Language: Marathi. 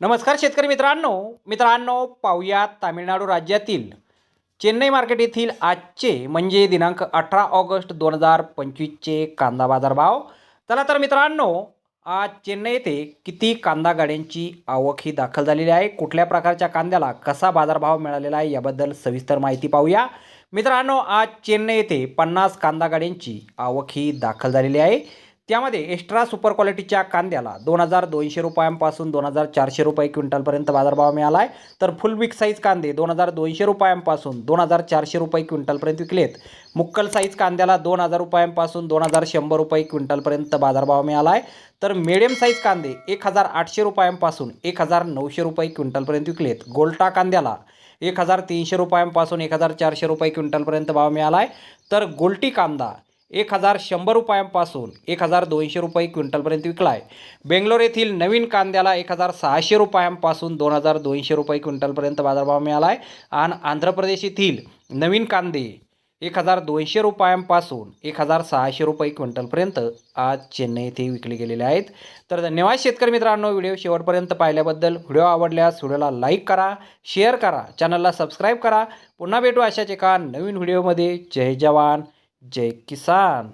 नमस्कार शेतकरी मित्रांनो. मित्रांनो पाहुयात तामिळनाडू राज्यातील चेन्नई मार्केट येथील आजचे म्हणजे दिनांक अठरा ऑगस्ट दोन हजार पंचवीसचे कांदा बाजार भाव चला तर मित्रांनो आज चेन्नई येथे किती कांदा गाड्यांची आवक ही दाखल झालेली आहे? कुठल्या प्रकारच्या कांद्याला कसा बाजारभाव मिळालेला आहे? याबद्दल सविस्तर माहिती पाहूया. मित्रांनो आज चेन्नई येथे पन्नास कांदा गाड्यांची आवक ही दाखल झालेली आहे. त्यामध्ये एक्स्ट्रा सुपर क्वालिटीच्या कांद्याला दोन हजार दोनशे रुपयांपासून दोन हजार चारशे रुपये क्विंटलपर्यंत बाजारभाव मिळाला आहे तर फुल बिग साईज कांदे दोन हजार दोनशे रुपयांपासून दोन हजार चारशे रुपये क्विंटलपर्यंत विकलेत. मुक्कल साईज कांद्याला दोन हजार रुपयांपासून दोन हजार शंभर रुपये क्विंटलपर्यंत बाजारभाव मिळाला आहे तर मिडियम साईज कांदे एक हजार आठशे रुपयांपासून एक हजार नऊशे रुपये क्विंटलपर्यंत विकलेत. गोल्टा कांद्याला एक हजार तीनशे रुपयांपासून एक हजार चारशे रुपये क्विंटलपर्यंत भाव मिळाला आहे तर गोल्टी कांदा एक हजार शंभर रुपयांपासून एक हजार दोनशे रुपये क्विंटलपर्यंत विकला आहे बेंगलोर येथील नवीन कांद्याला एक हजार सहाशे रुपयांपासून दोन हजार दोनशे रुपये क्विंटलपर्यंत बाजारभाव मिळाला आहे आणि आंध्र प्रदेश येथील नवीन कांदे एक हजार दोनशे रुपयांपासून एक हजार सहाशे रुपये क्विंटलपर्यंत आज चेन्नई येथे विकले गेलेले आहेत. तर धन्यवाद शेतकरी मित्रांनो व्हिडिओ शेवटपर्यंत पाहिल्याबद्दल. व्हिडिओ आवडल्यास व्हिडिओला लाईक करा शेअर करा चॅनलला सबस्क्राईब करा. पुन्हा भेटू अशाच एका नवीन व्हिडिओमध्ये. जय जवान. जय किसान